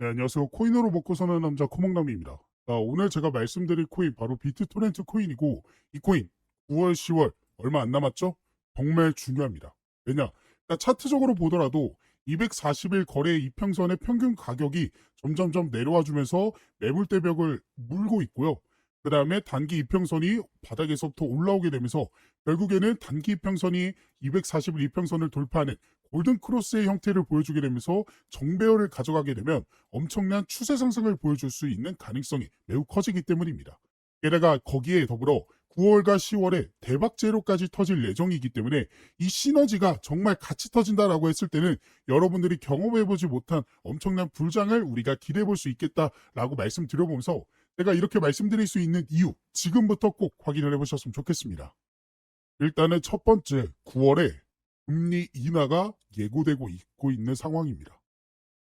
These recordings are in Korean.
네, 안녕하세요. 코인으로 먹고 사는 남자 코몽남이입니다. 자, 오늘 제가 말씀드릴 코인 바로 비트토렌트 코인이고 이 코인 9월, 10월 얼마 안 남았죠? 정말 중요합니다. 왜냐? 그러니까 차트적으로 보더라도 240일 거래 이평선의 평균 가격이 점점점 내려와 주면서 매물대 벽을 물고 있고요. 그 다음에 단기 이평선이 바닥에서부터 올라오게 되면서 결국에는 단기 이평선이 240일 이평선을 돌파하는 골든 크로스의 형태를 보여주게 되면서 정배열을 가져가게 되면 엄청난 추세 상승을 보여줄 수 있는 가능성이 매우 커지기 때문입니다. 게다가 거기에 더불어 9월과 10월에 대박 제로까지 터질 예정이기 때문에 이 시너지가 정말 같이 터진다라고 했을 때는 여러분들이 경험해보지 못한 엄청난 불장을 우리가 기대해 볼 수 있겠다라고 말씀드려보면서 제가 이렇게 말씀드릴 수 있는 이유 지금부터 꼭 확인을 해보셨으면 좋겠습니다. 일단은 첫 번째 9월에 금리 인하가 예고되고 있고 있는 상황입니다.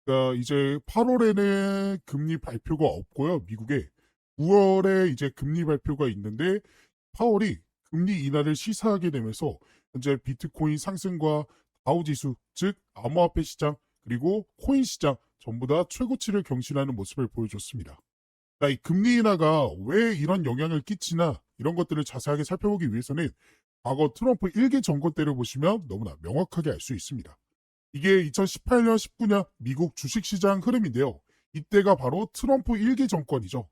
그러니까 이제 8월에는 금리 발표가 없고요. 미국에 9월에 이제 금리 발표가 있는데 8월이 금리 인하를 시사하게 되면서 현재 비트코인 상승과 다우지수 즉 암호화폐 시장 그리고 코인 시장 전부 다 최고치를 경신하는 모습을 보여줬습니다. 그러니까 이 금리 인하가 왜 이런 영향을 끼치나 이런 것들을 자세하게 살펴보기 위해서는 과거 트럼프 1기 정권 때를 보시면 너무나 명확하게 알 수 있습니다. 이게 2018년, 19년 미국 주식시장 흐름인데요. 이때가 바로 트럼프 1기 정권이죠.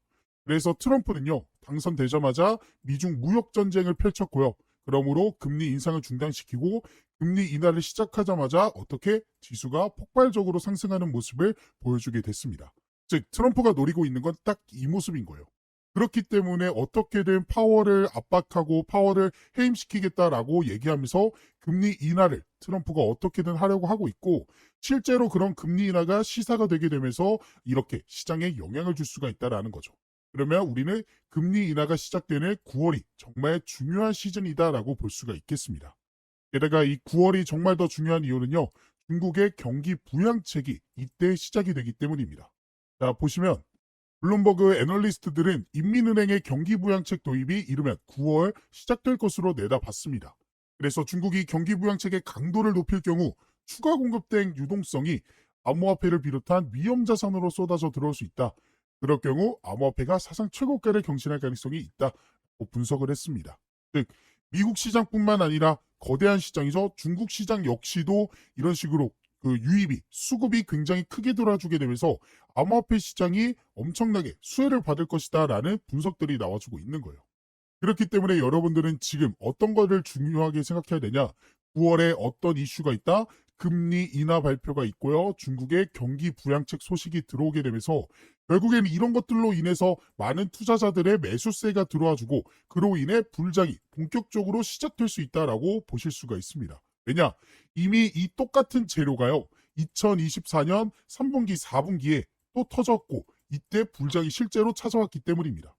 그래서 트럼프는요, 당선되자마자 미중 무역 전쟁을 펼쳤고요. 그러므로 금리 인상을 중단시키고 금리 인하를 시작하자마자 어떻게 지수가 폭발적으로 상승하는 모습을 보여주게 됐습니다. 즉, 트럼프가 노리고 있는 건 딱 이 모습인 거예요. 그렇기 때문에 어떻게든 파워를 압박하고 파워를 해임시키겠다라고 얘기하면서 금리 인하를 트럼프가 어떻게든 하려고 하고 있고 실제로 그런 금리 인하가 시사가 되게 되면서 이렇게 시장에 영향을 줄 수가 있다라는 거죠. 그러면 우리는 금리 인하가 시작되는 9월이 정말 중요한 시즌이다라고 볼 수가 있겠습니다. 게다가 이 9월이 정말 더 중요한 이유는요. 중국의 경기 부양책이 이때 시작이 되기 때문입니다. 자, 보시면 블룸버그 애널리스트들은 인민은행의 경기 부양책 도입이 이르면 9월 시작될 것으로 내다봤습니다. 그래서 중국이 경기 부양책의 강도를 높일 경우 추가 공급된 유동성이 암호화폐를 비롯한 위험 자산으로 쏟아져 들어올 수 있다. 그럴 경우 암호화폐가 사상 최고가를 경신할 가능성이 있다고 분석을 했습니다. 즉 미국 시장뿐만 아니라 거대한 시장이죠. 중국 시장 역시도 이런 식으로 그 유입이 수급이 굉장히 크게 돌아주게 되면서 암호화폐 시장이 엄청나게 수혜를 받을 것이다라는 분석들이 나와주고 있는 거예요. 그렇기 때문에 여러분들은 지금 어떤 거를 중요하게 생각해야 되냐? 9월에 어떤 이슈가 있다? 금리 인하 발표가 있고요. 중국의 경기 부양책 소식이 들어오게 되면서 결국에는 이런 것들로 인해서 많은 투자자들의 매수세가 들어와주고 그로 인해 불장이 본격적으로 시작될 수 있다라고 보실 수가 있습니다. 왜냐? 이미 이 똑같은 재료가요. 2024년 3분기, 4분기에 또 터졌고 이때 불장이 실제로 찾아왔기 때문입니다.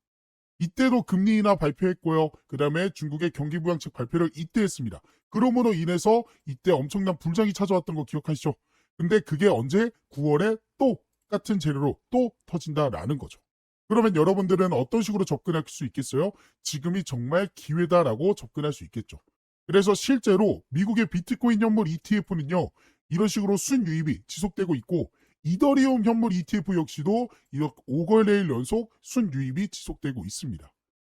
이때도 금리 인하 발표했고요. 그 다음에 중국의 경기 부양책 발표를 이때 했습니다. 그러므로 인해서 이때 엄청난 불장이 찾아왔던 거 기억하시죠? 근데 그게 언제 9월에 또 같은 재료로 또 터진다라는 거죠. 그러면 여러분들은 어떤 식으로 접근할 수 있겠어요? 지금이 정말 기회다라고 접근할 수 있겠죠. 그래서 실제로 미국의 비트코인 현물 ETF는요, 이런 식으로 순유입이 지속되고 있고, 이더리움 현물 ETF 역시도 이렇게 5거래일 연속 순유입이 지속되고 있습니다.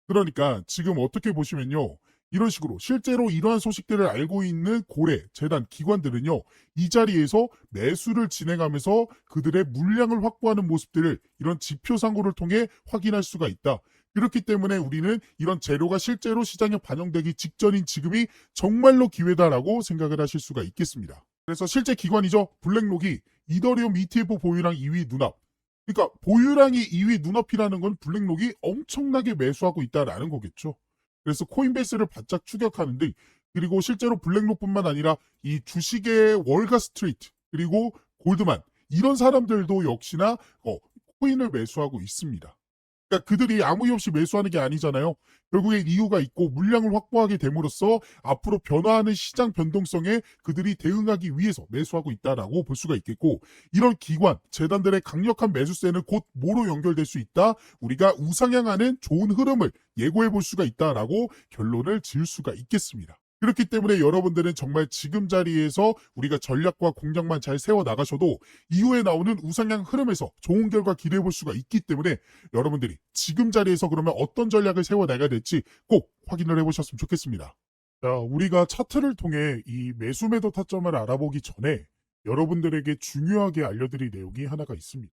그러니까 지금 어떻게 보시면요. 이런 식으로 실제로 이러한 소식들을 알고 있는 고래, 재단, 기관들은요. 이 자리에서 매수를 진행하면서 그들의 물량을 확보하는 모습들을 이런 지표 상고를 통해 확인할 수가 있다. 그렇기 때문에 우리는 이런 재료가 실제로 시장에 반영되기 직전인 지금이 정말로 기회다라고 생각을 하실 수가 있겠습니다. 그래서 실제 기관이죠. 블랙록이 이더리움 ETF 보유량 2위 눈앞. 그러니까 보유량이 2위 눈앞이라는 건 블랙록이 엄청나게 매수하고 있다라는 거겠죠. 그래서 코인베이스를 바짝 추격하는데 그리고 실제로 블랙록뿐만 아니라 이 주식의 월가 스트리트 그리고 골드만 이런 사람들도 역시나 어, 코인을 매수하고 있습니다. 그러니까 그들이 아무 이유 없이 매수하는 게 아니잖아요. 결국에 이유가 있고 물량을 확보하게 됨으로써 앞으로 변화하는 시장 변동성에 그들이 대응하기 위해서 매수하고 있다라고 볼 수가 있겠고 이런 기관, 재단들의 강력한 매수세는 곧 뭐로 연결될 수 있다? 우리가 우상향하는 좋은 흐름을 예고해 볼 수가 있다라고 결론을 지을 수가 있겠습니다. 그렇기 때문에 여러분들은 정말 지금 자리에서 우리가 전략과 공략만 잘 세워 나가셔도 이후에 나오는 우상향 흐름에서 좋은 결과 기대해 볼 수가 있기 때문에 여러분들이 지금 자리에서 그러면 어떤 전략을 세워 나가야 될지 꼭 확인을 해 보셨으면 좋겠습니다. 자, 우리가 차트를 통해 이 매수 매도 타점을 알아보기 전에 여러분들에게 중요하게 알려드릴 내용이 하나가 있습니다.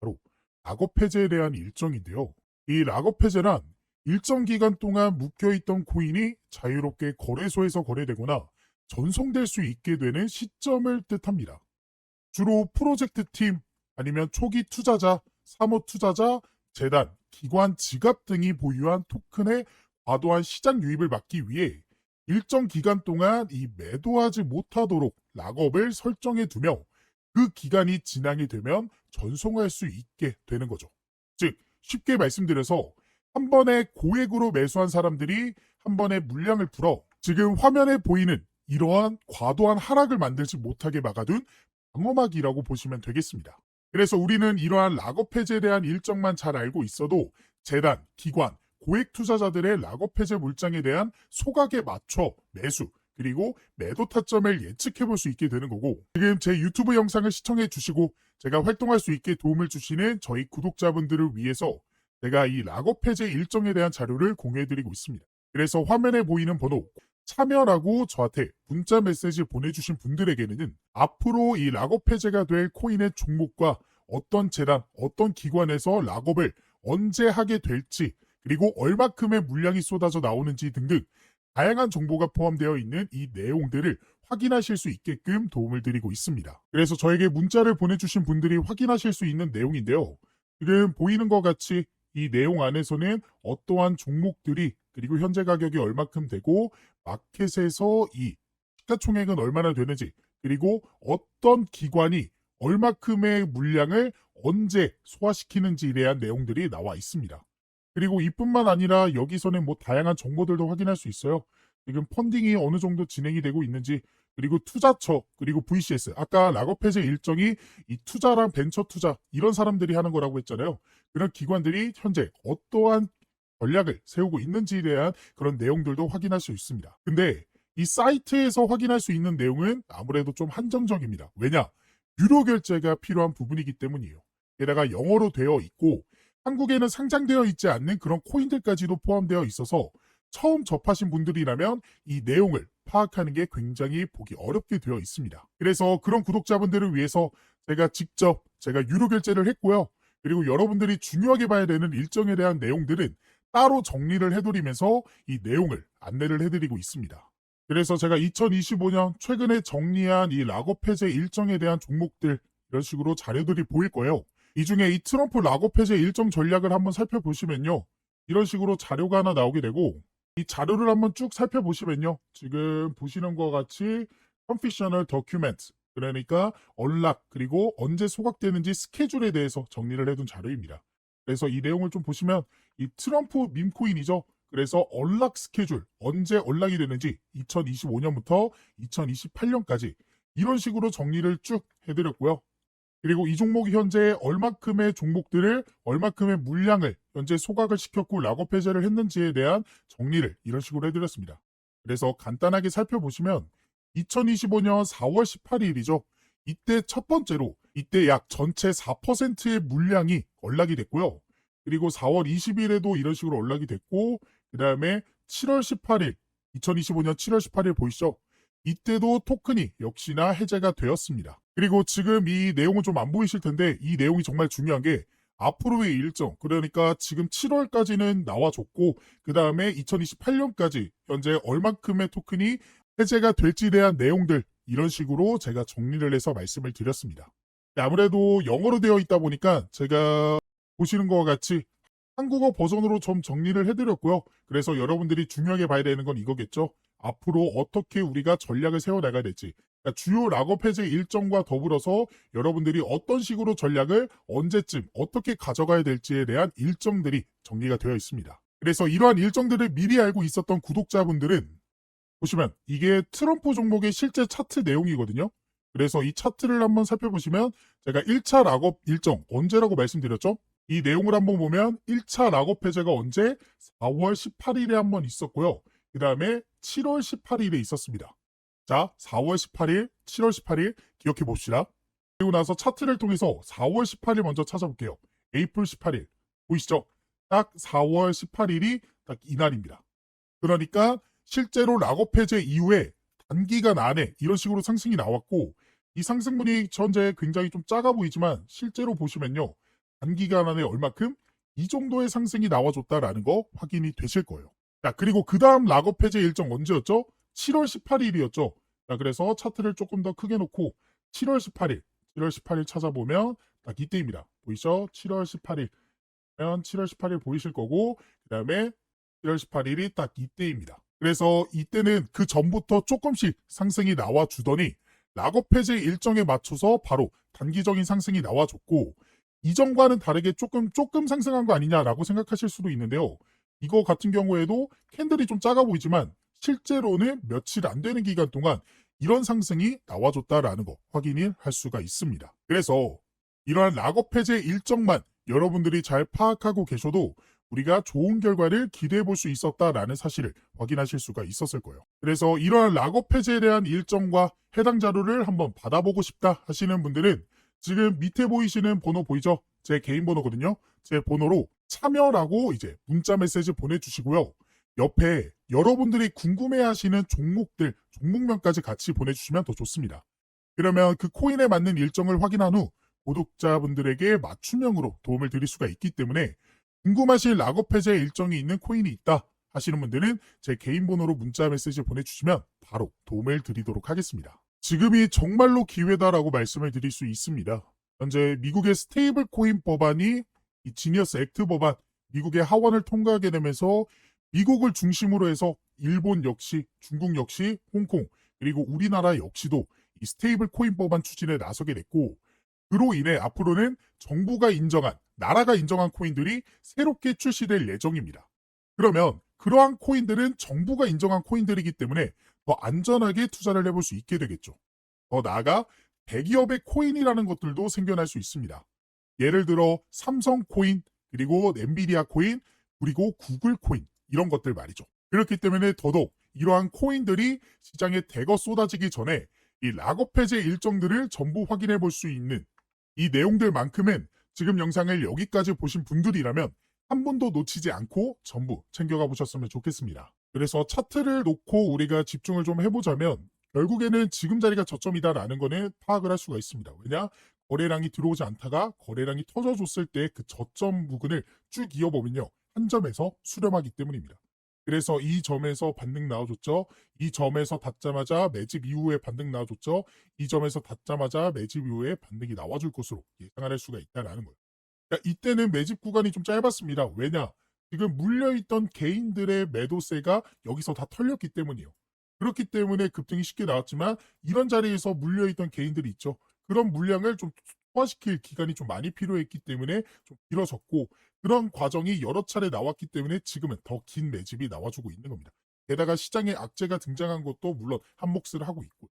바로 락업 해제에 대한 일정인데요. 이 락업 해제란 일정 기간 동안 묶여있던 코인이 자유롭게 거래소에서 거래되거나 전송될 수 있게 되는 시점을 뜻합니다. 주로 프로젝트 팀 아니면 초기 투자자, 사모 투자자, 재단, 기관, 지갑 등이 보유한 토큰의 과도한 시장 유입을 막기 위해 일정 기간 동안 이 매도하지 못하도록 락업을 설정해 두며 그 기간이 진행이 되면 전송할 수 있게 되는 거죠. 즉, 쉽게 말씀드려서 한 번에 고액으로 매수한 사람들이 한 번에 물량을 풀어 지금 화면에 보이는 이러한 과도한 하락을 만들지 못하게 막아둔 방어막이라고 보시면 되겠습니다. 그래서 우리는 이러한 락업 해제에 대한 일정만 잘 알고 있어도 재단, 기관, 고액 투자자들의 락업 해제 물량에 대한 소각에 맞춰 매수, 그리고 매도 타점을 예측해 볼 수 있게 되는 거고 지금 제 유튜브 영상을 시청해 주시고 제가 활동할 수 있게 도움을 주시는 저희 구독자분들을 위해서 제가 이 락업 해제 일정에 대한 자료를 공유해 드리고 있습니다. 그래서 화면에 보이는 번호 참여라고 저한테 문자 메시지 보내주신 분들에게는 앞으로 이 락업 해제가 될 코인의 종목과 어떤 재단, 어떤 기관에서 락업을 언제 하게 될지 그리고 얼마큼의 물량이 쏟아져 나오는지 등등 다양한 정보가 포함되어 있는 이 내용들을 확인하실 수 있게끔 도움을 드리고 있습니다. 그래서 저에게 문자를 보내주신 분들이 확인하실 수 있는 내용인데요. 지금 보이는 것 같이 이 내용 안에서는 어떠한 종목들이 그리고 현재 가격이 얼마큼 되고 마켓에서 이 시가총액은 얼마나 되는지 그리고 어떤 기관이 얼마큼의 물량을 언제 소화시키는지에 대한 내용들이 나와 있습니다. 그리고 이뿐만 아니라 여기서는 뭐 다양한 정보들도 확인할 수 있어요. 지금 펀딩이 어느 정도 진행이 되고 있는지 그리고 투자처 그리고 VCS 아까 락업 해제 일정이 이 투자랑 벤처 투자 이런 사람들이 하는 거라고 했잖아요. 그런 기관들이 현재 어떠한 전략을 세우고 있는지에 대한 그런 내용들도 확인할 수 있습니다. 근데 이 사이트에서 확인할 수 있는 내용은 아무래도 좀 한정적입니다. 왜냐? 유료 결제가 필요한 부분이기 때문이에요. 게다가 영어로 되어 있고 한국에는 상장되어 있지 않는 그런 코인들까지도 포함되어 있어서 처음 접하신 분들이라면 이 내용을 파악하는 게 굉장히 보기 어렵게 되어 있습니다. 그래서 그런 구독자분들을 위해서 제가 직접 제가 유료 결제를 했고요. 그리고 여러분들이 중요하게 봐야 되는 일정에 대한 내용들은 따로 정리를 해드리면서 이 내용을 안내를 해드리고 있습니다. 그래서 제가 2025년 최근에 정리한 이 락업 해제 일정에 대한 종목들 이런 식으로 자료들이 보일 거예요. 이 중에 이 트럼프 락업 해제 일정 전략을 한번 살펴보시면요. 이런 식으로 자료가 하나 나오게 되고 이 자료를 한번 쭉 살펴보시면요. 지금 보시는 것 같이 컨피셔널 더큐멘트 그러니까 언락 그리고 언제 소각되는지 스케줄에 대해서 정리를 해둔 자료입니다. 그래서 이 내용을 좀 보시면 이 트럼프 밈코인이죠. 그래서 언락 스케줄 언제 언락이 되는지 2025년부터 2028년까지 이런 식으로 정리를 쭉 해드렸고요. 그리고 이 종목이 현재 얼마큼의 종목들을 얼마큼의 물량을 현재 소각을 시켰고 락업 해제를 했는지에 대한 정리를 이런 식으로 해드렸습니다. 그래서 간단하게 살펴보시면 2025년 4월 18일이죠. 이때 첫 번째로 이때 약 전체 4%의 물량이 언락이 됐고요. 그리고 4월 20일에도 이런 식으로 언락이 됐고 그 다음에 7월 18일 2025년 7월 18일 보이시죠? 이때도 토큰이 역시나 해제가 되었습니다. 그리고 지금 이 내용은 좀 안 보이실 텐데 이 내용이 정말 중요한 게 앞으로의 일정 그러니까 지금 7월까지는 나와줬고 그 다음에 2028년까지 현재 얼만큼의 토큰이 해제가 될지에 대한 내용들 이런 식으로 제가 정리를 해서 말씀을 드렸습니다. 아무래도 영어로 되어 있다 보니까 제가 보시는 것과 같이 한국어 버전으로 좀 정리를 해드렸고요. 그래서 여러분들이 중요하게 봐야 되는 건 이거겠죠. 앞으로 어떻게 우리가 전략을 세워나가야 될지 그러니까 주요 락업 해제 일정과 더불어서 여러분들이 어떤 식으로 전략을 언제쯤 어떻게 가져가야 될지에 대한 일정들이 정리가 되어 있습니다. 그래서 이러한 일정들을 미리 알고 있었던 구독자분들은 보시면 이게 트럼프 종목의 실제 차트 내용이거든요. 그래서 이 차트를 한번 살펴보시면 제가 1차 락업 일정 언제라고 말씀드렸죠? 이 내용을 한번 보면 1차 락업 해제가 언제 4월 18일에 한번 있었고요. 그 다음에 7월 18일에 있었습니다. 자, 4월 18일, 7월 18일 기억해 봅시다. 그리고 나서 차트를 통해서 4월 18일 먼저 찾아볼게요. 에이플 18일. 보이시죠? 딱 4월 18일이 딱 이날입니다. 그러니까 실제로 락업 해제 이후에 단기간 안에 이런 식으로 상승이 나왔고 이 상승분이 현재 굉장히 좀 작아 보이지만 실제로 보시면요. 단기간 안에 얼마큼 이 정도의 상승이 나와줬다라는 거 확인이 되실 거예요. 자, 그리고 그 다음 락업 해제 일정 언제였죠? 7월 18일이었죠. 자, 그래서 차트를 조금 더 크게 놓고 7월 18일, 7월 18일 찾아보면 딱 이때입니다. 보이죠? 7월 18일. 면 7월 18일 보이실 거고, 그 다음에 7월 18일이 딱 이때입니다. 그래서 이때는 그 전부터 조금씩 상승이 나와주더니 락업 해제 일정에 맞춰서 바로 단기적인 상승이 나와줬고 이전과는 다르게 조금 조금 상승한 거 아니냐라고 생각하실 수도 있는데요. 이거 같은 경우에도 캔들이 좀 작아 보이지만 실제로는 며칠 안 되는 기간 동안 이런 상승이 나와줬다라는 거 확인을 할 수가 있습니다. 그래서 이러한 락업 해제 일정만 여러분들이 잘 파악하고 계셔도 우리가 좋은 결과를 기대해 볼 수 있었다라는 사실을 확인하실 수가 있었을 거예요. 그래서 이러한 락업 해제에 대한 일정과 해당 자료를 한번 받아보고 싶다 하시는 분들은 지금 밑에 보이시는 번호 보이죠? 제 개인 번호거든요. 제 번호로 참여라고 이제 문자 메시지 보내주시고요. 옆에 여러분들이 궁금해하시는 종목들, 종목명까지 같이 보내주시면 더 좋습니다. 그러면 그 코인에 맞는 일정을 확인한 후 구독자분들에게 맞춤형으로 도움을 드릴 수가 있기 때문에 궁금하신 락업 해제 일정이 있는 코인이 있다 하시는 분들은 제 개인 번호로 문자 메시지 보내주시면 바로 도움을 드리도록 하겠습니다. 지금이 정말로 기회다라고 말씀을 드릴 수 있습니다. 현재 미국의 스테이블 코인 법안이 이 지니어스 액트 법안, 미국의 하원을 통과하게 되면서 미국을 중심으로 해서 일본 역시, 중국 역시, 홍콩, 그리고 우리나라 역시도 이 스테이블 코인 법안 추진에 나서게 됐고, 그로 인해 앞으로는 정부가 인정한, 나라가 인정한 코인들이 새롭게 출시될 예정입니다. 그러면 그러한 코인들은 정부가 인정한 코인들이기 때문에 더 안전하게 투자를 해볼 수 있게 되겠죠. 더 나아가 대기업의 코인이라는 것들도 생겨날 수 있습니다. 예를 들어 삼성 코인, 그리고 엔비디아 코인, 그리고 구글 코인 이런 것들 말이죠. 그렇기 때문에 더더욱 이러한 코인들이 시장에 대거 쏟아지기 전에 이 락업 해제 일정들을 전부 확인해 볼 수 있는 이 내용들만큼은 지금 영상을 여기까지 보신 분들이라면 한 번도 놓치지 않고 전부 챙겨가 보셨으면 좋겠습니다. 그래서 차트를 놓고 우리가 집중을 좀 해보자면 결국에는 지금 자리가 저점이다라는 거는 파악을 할 수가 있습니다. 왜냐? 거래량이 들어오지 않다가 거래량이 터져줬을 때 그 저점 부근을 쭉 이어보면요. 한 점에서 수렴하기 때문입니다. 그래서 이 점에서 반등 나와줬죠. 이 점에서 닿자마자 매집 이후에 반등 나와줬죠. 이 점에서 닿자마자 매집 이후에 반등이 나와줄 것으로 예상할 수가 있다라는 거예요. 그러니까 이때는 매집 구간이 좀 짧았습니다. 왜냐? 지금 물려있던 개인들의 매도세가 여기서 다 털렸기 때문이에요. 그렇기 때문에 급등이 쉽게 나왔지만 이런 자리에서 물려있던 개인들이 있죠. 그런 물량을 좀 소화시킬 기간이 좀 많이 필요했기 때문에 좀 길어졌고 그런 과정이 여러 차례 나왔기 때문에 지금은 더 긴 매집이 나와주고 있는 겁니다. 게다가 시장에 악재가 등장한 것도 물론 한 몫을 하고 있고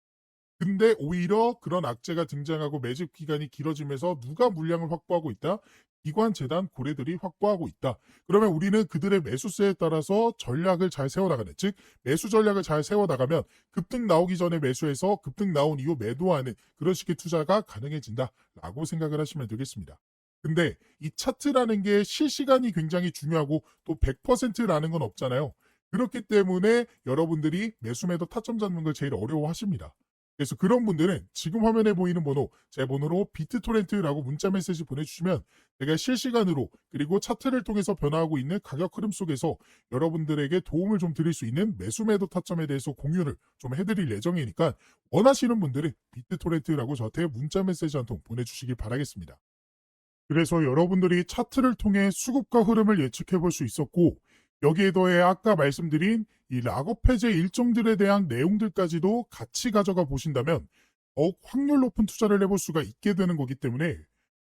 근데 오히려 그런 악재가 등장하고 매집 기간이 길어지면서 누가 물량을 확보하고 있다? 기관 재단 고래들이 확보하고 있다. 그러면 우리는 그들의 매수세에 따라서 전략을 잘 세워나가는 즉 매수 전략을 잘 세워나가면 급등 나오기 전에 매수해서 급등 나온 이후 매도하는 그런 식의 투자가 가능해진다 라고 생각을 하시면 되겠습니다. 근데 이 차트라는 게 실시간이 굉장히 중요하고 또 100%라는 건 없잖아요. 그렇기 때문에 여러분들이 매수 매도 타점 잡는 걸 제일 어려워하십니다. 그래서 그런 분들은 지금 화면에 보이는 번호, 제 번호로 비트토렌트라고 문자 메시지 보내주시면 제가 실시간으로 그리고 차트를 통해서 변화하고 있는 가격 흐름 속에서 여러분들에게 도움을 좀 드릴 수 있는 매수 매도 타점에 대해서 공유를 좀 해드릴 예정이니까 원하시는 분들은 비트토렌트라고 저한테 문자 메시지 한 통 보내주시기 바라겠습니다. 그래서 여러분들이 차트를 통해 수급과 흐름을 예측해 볼 수 있었고 여기에 더해 아까 말씀드린 이 락업 해제 일정들에 대한 내용들까지도 같이 가져가 보신다면 더욱 확률 높은 투자를 해볼 수가 있게 되는 거기 때문에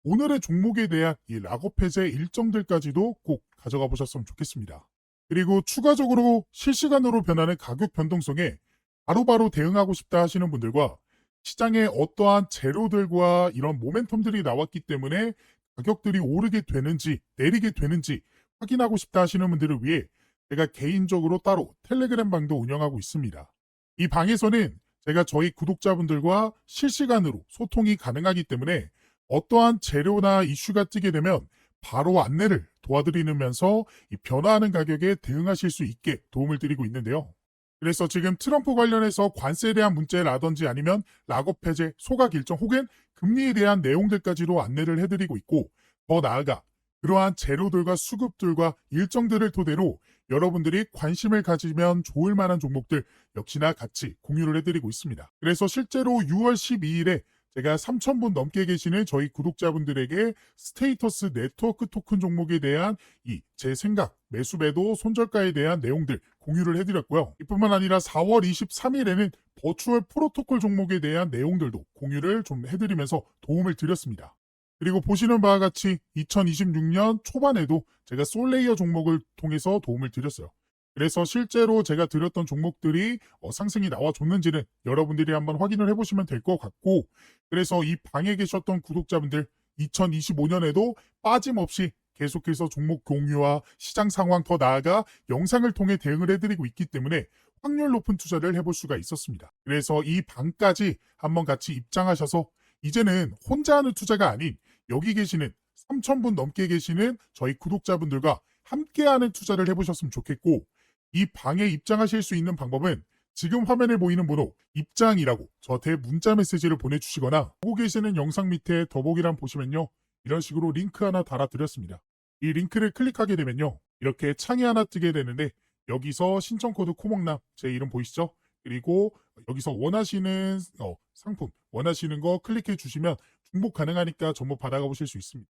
오늘의 종목에 대한 이 락업 해제 일정들까지도 꼭 가져가 보셨으면 좋겠습니다. 그리고 추가적으로 실시간으로 변하는 가격 변동성에 바로바로 대응하고 싶다 하시는 분들과 시장에 어떠한 재료들과 이런 모멘텀들이 나왔기 때문에 가격들이 오르게 되는지 내리게 되는지 확인하고 싶다 하시는 분들을 위해 제가 개인적으로 따로 텔레그램 방도 운영하고 있습니다. 이 방에서는 제가 저희 구독자분들과 실시간으로 소통이 가능하기 때문에 어떠한 재료나 이슈가 뜨게 되면 바로 안내를 도와드리면서 이 변화하는 가격에 대응하실 수 있게 도움을 드리고 있는데요. 그래서 지금 트럼프 관련해서 관세에 대한 문제라든지 아니면 락업 해제, 소각 일정 혹은 금리에 대한 내용들까지도 안내를 해드리고 있고 더 나아가 그러한 재료들과 수급들과 일정들을 토대로 여러분들이 관심을 가지면 좋을 만한 종목들 역시나 같이 공유를 해드리고 있습니다. 그래서 실제로 6월 12일에 제가 3,000분 넘게 계시는 저희 구독자분들에게 스테이터스 네트워크 토큰 종목에 대한 이 제 생각, 매수 매도 손절가에 대한 내용들 공유를 해드렸고요. 이뿐만 아니라 4월 23일에는 버추얼 프로토콜 종목에 대한 내용들도 공유를 좀 해드리면서 도움을 드렸습니다. 그리고 보시는 바와 같이 2026년 초반에도 제가 솔레이어 종목을 통해서 도움을 드렸어요. 그래서 실제로 제가 드렸던 종목들이 어, 상승이 나와줬는지는 여러분들이 한번 확인을 해보시면 될 것 같고, 그래서 이 방에 계셨던 구독자분들 2025년에도 빠짐없이 계속해서 종목 공유와 시장 상황 더 나아가 영상을 통해 대응을 해드리고 있기 때문에 확률 높은 투자를 해볼 수가 있었습니다. 그래서 이 방까지 한번 같이 입장하셔서 이제는 혼자 하는 투자가 아닌 여기 계시는 3,000분 넘게 계시는 저희 구독자분들과 함께하는 투자를 해보셨으면 좋겠고 이 방에 입장하실 수 있는 방법은 지금 화면에 보이는 번호 입장이라고 저한테 문자 메시지를 보내주시거나 보고 계시는 영상 밑에 더보기란 보시면요 이런 식으로 링크 하나 달아드렸습니다. 이 링크를 클릭하게 되면요 이렇게 창이 하나 뜨게 되는데 여기서 신청 코드 코목남 제 이름 보이시죠? 그리고 여기서 원하시는 어, 상품 원하시는 거 클릭해 주시면 중복 가능하니까 정보 받아가 보실 수 있습니다.